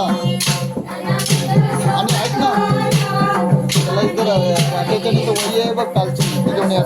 थांबा आणि ऐक ना त्याला इतर काकेच्या वही आहे बघ कालची घेऊन या